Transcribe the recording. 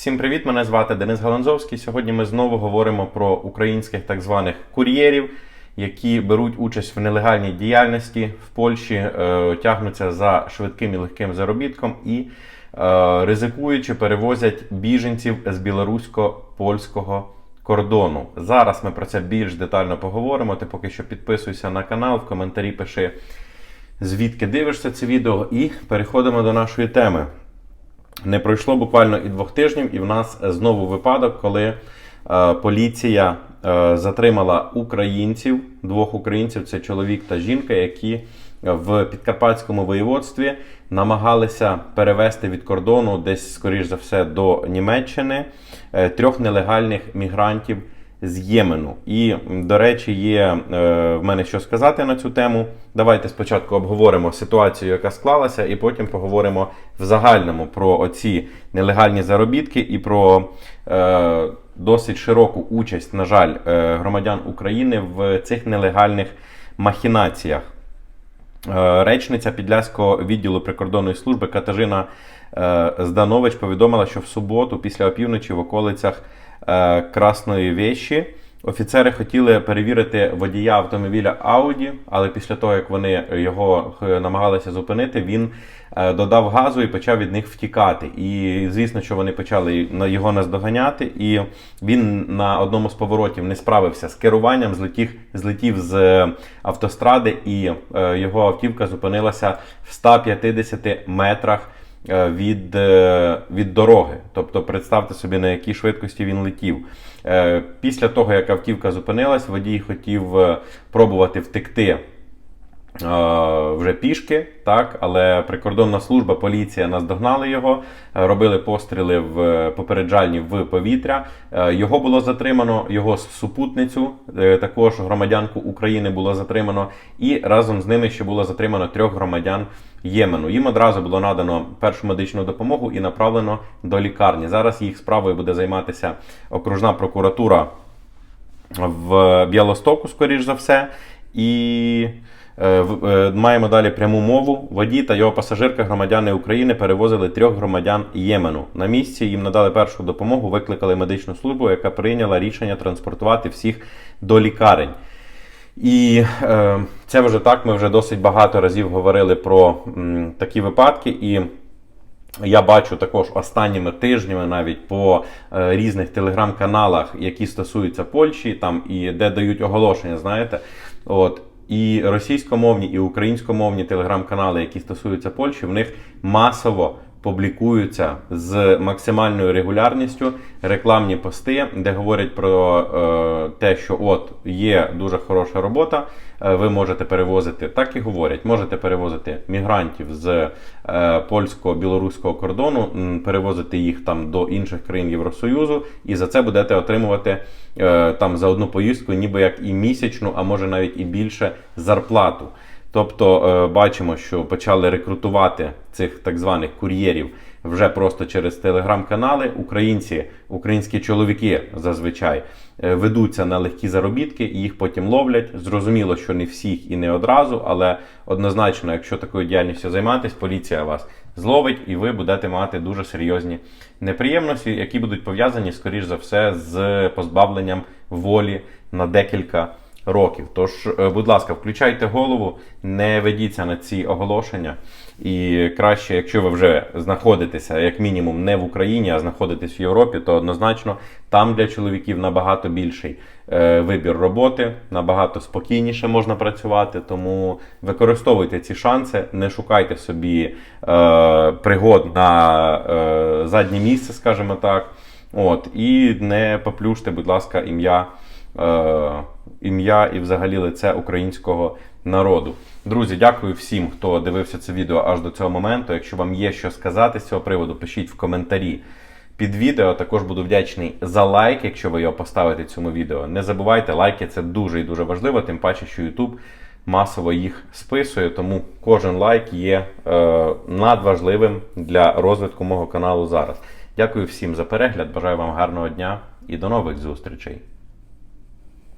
Всім привіт! Мене звати Денис Галанзовський. Сьогодні ми знову говоримо про українських так званих кур'єрів, які беруть участь в нелегальній діяльності в Польщі, е, тягнуться за швидким і легким заробітком і е, ризикуючи перевозять біженців з білорусько-польського кордону. Зараз ми про це більш детально поговоримо. Ти поки що підписуйся на канал, в коментарі пиши звідки дивишся це відео, і переходимо до нашої теми. Не пройшло буквально і двох тижнів, і в нас знову випадок, коли е, поліція е, затримала українців, двох українців це чоловік та жінка, які в підкарпатському воєводстві намагалися перевести від кордону десь, скоріш за все, до Німеччини е, трьох нелегальних мігрантів з Ємену. І, до речі, є е, в мене що сказати на цю тему. Давайте спочатку обговоримо ситуацію, яка склалася, і потім поговоримо в загальному про оці нелегальні заробітки і про е, досить широку участь, на жаль, е, громадян України в цих нелегальних махінаціях. Е, Речниця Підляського відділу прикордонної служби Катажина е, Зданович повідомила, що в суботу, після опівночі, в околицях Красної Вещі офіцери хотіли перевірити водія автомобіля Audi, але після того, як вони його е, намагалися зупинити, він е, додав газу і почав від них втікати. І звісно, що вони почали його наздоганяти, і він на одному з поворотів не справився з керуванням, злетів, злетів з е, автостради, і е, його автівка зупинилася в 150 метрах е, від, е, від дороги. Тобто, представте собі, на якій швидкості він летів. Е, Після того, як автівка зупинилась, водій хотів е, пробувати втекти е, вже пішки, так, але прикордонна служба, поліція наздогнали його, е, робили постріли в е, попереджальні в повітря. Е, Його було затримано, його супутницю, е, також громадянку України було затримано, і разом з ними ще було затримано трьох громадян Ємену. Їм одразу було надано першу медичну допомогу і направлено до лікарні. Зараз їх справою буде займатися окружна прокуратура в Білостоку, скоріш за все. І е, е, маємо далі пряму мову. Водій та його пасажирка, громадяни України, перевозили трьох громадян Ємену. На місці їм надали першу допомогу, викликали медичну службу, яка прийняла рішення транспортувати всіх до лікарень. І е, це вже так. Ми вже досить багато разів говорили про м, такі випадки. І я бачу також останніми тижнями навіть по е, різних телеграм-каналах, які стосуються Польщі, там і де дають оголошення, знаєте. От. І російськомовні, і українськомовні телеграм-канали, які стосуються Польщі, в них масово публікуються з максимальною регулярністю рекламні пости, де говорять про е, те, що от є дуже хороша робота, е, ви можете перевозити, так і говорять, можете перевозити мігрантів з е, польсько-білоруського кордону, перевозити їх там до інших країн Євросоюзу, і за це будете отримувати е, там за одну поїздку, ніби як і місячну, а може навіть і більше зарплату. Тобто е, бачимо, що почали рекрутувати цих так званих кур'єрів вже просто через телеграм-канали. Українці, українські чоловіки зазвичай е, ведуться на легкі заробітки і їх потім ловлять. Зрозуміло, що не всіх і не одразу, але однозначно, якщо такою діяльністю займатися, поліція вас зловить, і ви будете мати дуже серйозні неприємності, які будуть пов'язані, скоріш за все, з позбавленням волі на декілька років. Тож, е, будь ласка, включайте голову, не ведіться на ці оголошення. І краще, якщо ви вже знаходитеся як мінімум не в Україні, а знаходитесь в Європі, то однозначно там для чоловіків набагато більший е, вибір роботи, набагато спокійніше можна працювати. Тому використовуйте ці шанси, не шукайте собі е, пригод на е, заднє місце, скажімо так. От, і не поплюште, будь ласка, ім'я ім'я і взагалі лице українського народу. Друзі, дякую всім, хто дивився це відео аж до цього моменту. Якщо вам є що сказати з цього приводу, пишіть в коментарі під відео. Також буду вдячний за лайк, якщо ви його поставите цьому відео. Не забувайте, лайки це дуже і дуже важливо, тим паче, що YouTube масово їх списує, тому кожен лайк є е, надважливим для розвитку мого каналу зараз. Дякую всім за перегляд. Бажаю вам гарного дня і до нових зустрічей.